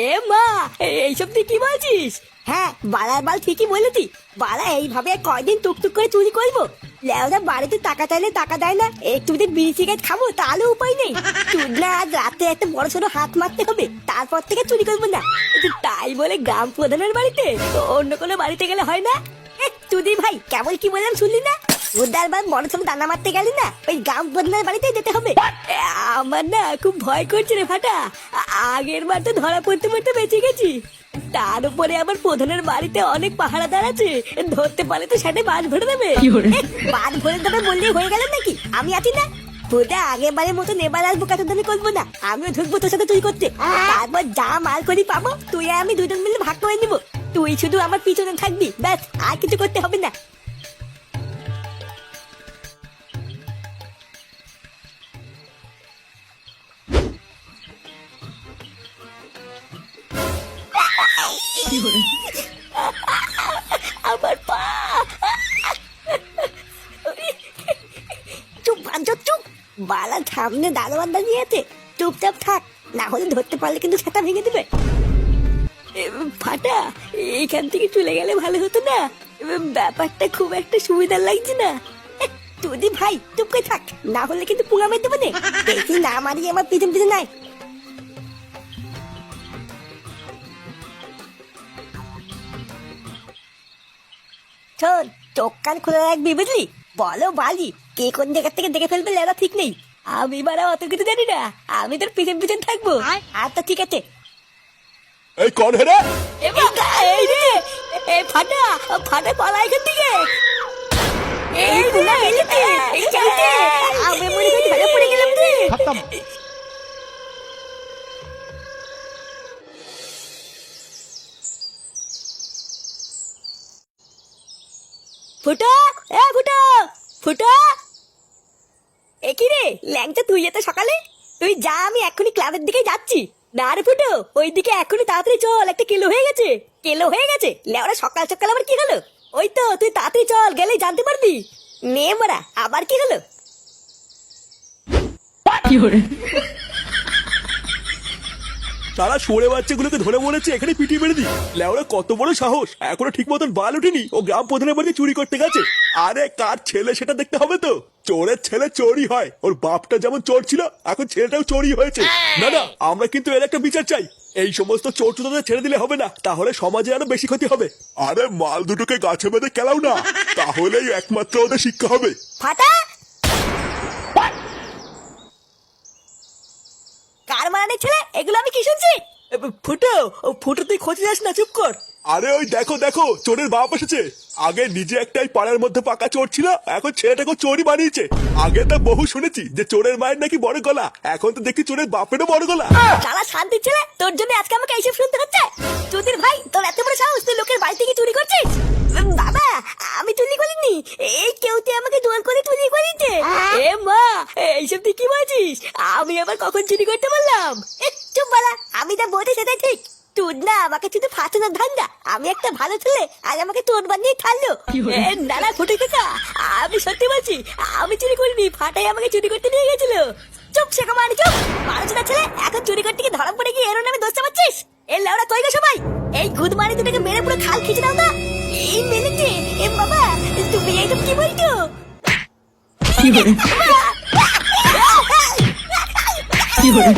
এ মা এইসব তুই কি বলছিস? হ্যাঁ বালার বাল ঠিকই বলেছি। বালা এইভাবে কয়দিন টুকটুক করে চুরি করব? লেওরা বাড়িতে টাকা চাইলে টাকা দেয় না। একটু যদি বিড়ি সিগারেট খাব, তাহলে উপায় নেই। চুদনা আজ রাতে একটা বড় সড়ো হাত মারতে হবে, তারপর থেকে চুরি করব না। তাই বলে গ্রাম প্রধানের বাড়িতে অন্য কোনো বাড়িতে গেলে হয় না? চুদি ভাই কেমন কি বললাম শুনলি না? উদ্ধার বার বড় সড়ো দানা মারতে গেলি না ওই বাড়িতে যেতে হবে। আমার না খুব ভয় করছে রে ফাটা। আগের বার তো ধরা পড়তে পড়তে বেঁচে গেছি। তার উপরে আবার প্রধানের বাড়িতে অনেক পাহারাদার আছে। ধরতে পারলে তো সেটা বাস ভরে দেবে। বাস ভরে দেবে হয়ে গেল নাকি? আমি আছি না। তোদের আগের বারের মতো নেবার আসব কত দামি করব না। আমিও ঢুকবো তোর সাথে তুই করতে। তারপর যা মাল করি পাবো তুই আমি দুজন মিলে ভাগ করে নিবো। তুই শুধু আমার পিছনে থাকবি ব্যাস আর কিছু করতে হবে না। আমার পা। চুপ বাঞ্চো চুপ। বালা সামনে দারোয়ান দাঁড়িয়ে আছে। চুপচাপ থাক, না হলে ধরতে পারলে কিন্তু সেটা ভেঙে দেবে। ফাটা, এইখান থেকে চলে গেলে ভালো হতো না। ব্যাপারটা খুব একটা সুবিধার লাগছে না। তুদি ভাই, চুপ থাক, না হলে কিন্তু পুঙ্গা মেরে দেবো নে। দেখি না মারিয়ে আমার পিছন পিছন নাই শোন চোখ কান খুলে রাখবি বুঝলি? বলো বালি কে কোন জায়গা থেকে দেখে ফেলবে লেদা ঠিক নেই। আমি বারা অত কিছু জানি না আমি তোর পিছন পিছন থাকব। আচ্ছা ঠিক আছে। এই কোন হে রে এই রে এ ফাটা ফাটা পালা এখান থেকে। এই গুলা এই চাইতে আমি মনে করি ধরে পড়ে গেলাম রে ফুটো, এ ফুটো ফুটো। এ কি রে, ল্যাংচা, তুই এত সকালে? তুই যা, আমি এখনই ক্লাবের দিকে যাচ্ছি। না রে ফুটো ওই দিকে এখনই তাড়াতাড়ি চল, একটা কিলো হয়ে গেছে। কিলো হয়ে গেছে? লেওরা সকাল সকাল আবার কি হলো? ওই তো, তুই তাড়াতাড়ি চল, গেলেই জানতে পারবি। নে মারা আবার কি হলো? তারা সরে বাচ্চাগুলোকে ধরে বলেছে এখানে পিটিয়ে মেরে দি লেওরা কত বড় সাহস। এখনও ঠিক মতন বাল উঠেনি ও গ্রাম প্রধানের বাড়িতে চুরি করতে গেছে। আরে কার ছেলে সেটা দেখতে হবে তো? চোরের ছেলে চোরই হয়। ওর বাপটা যেমন চোর ছিল এখন ছেলেটাও চোরই হয়েছে। না না আমরা কিন্তু এর একটা বিচার চাই। এই সমস্ত চোর চোরদের ছেড়ে দিলে হবে না। তাহলে সমাজে আরও বেশি ক্ষতি হবে। আরে মাল দুটোকে গাছে বেঁধে কেলাও না। তাহলেই একমাত্র ওদের শিক্ষা হবে। ফাটা কার মারানি ছেলে? এগুলো আমি কি শুনছি? ফুটো ফুটো তুই খোঁজে যাস না চুপ কর। আরে ওই দেখো দেখো চোরের বাপ এসেছে। আগে নিজে একটাই পাড়ার মধ্যে পাকা চোর ছিল এখন ছেলেটাকে চোরই বানিয়েছে। আগে তো বহু শুনেছি যে চোরের মায়ের নাকি বড় গলা এখন তো দেখি চোরের বাপেরও বড় গলা। শালা শান্তি ছেলে তোর জন্য আজকে আমাকে এইসব শুনতে হচ্ছে? চুদির ভাই তোর এত বড় সাহস তুই লোকের বাড়ি থেকে চুরি করছিস উম, বাবা আমি চুরি করিনি এই কেউ তুই আমাকে জোর করে চুরি করিছে এ মা এইসব তুই কি বলছিস আমি আবার কখন চুরি করতে বললাম? চুপ বলা আমি যা বলছি সেটাই ঠিক। তুই না আমাকে শুধু ফাঁসানোর ধান্দা। আমি একটা ভালো ছেলে আর আমাকে তোর বানিয়ে এ, না না ফুটে কাকা আমি সত্যি বলছি আমি চুরি করিনি ফাটাই আমাকে চুরি করতে নিয়ে গেছিল। চুপ সে কমানি চুপ। মানুষটা ছেলে এখন চুরি করতে গিয়ে ধরা পড়ে গিয়ে এর নামে দোষ চাপাচ্ছিস? এ লাউড়া কই গো সবাই? এই গুদ মারি দুটাকে মেরে পুরো খাল খিচে দাও না। এই মেরেছে এ বাবা তুমি এইসব কি বলছো? 一会儿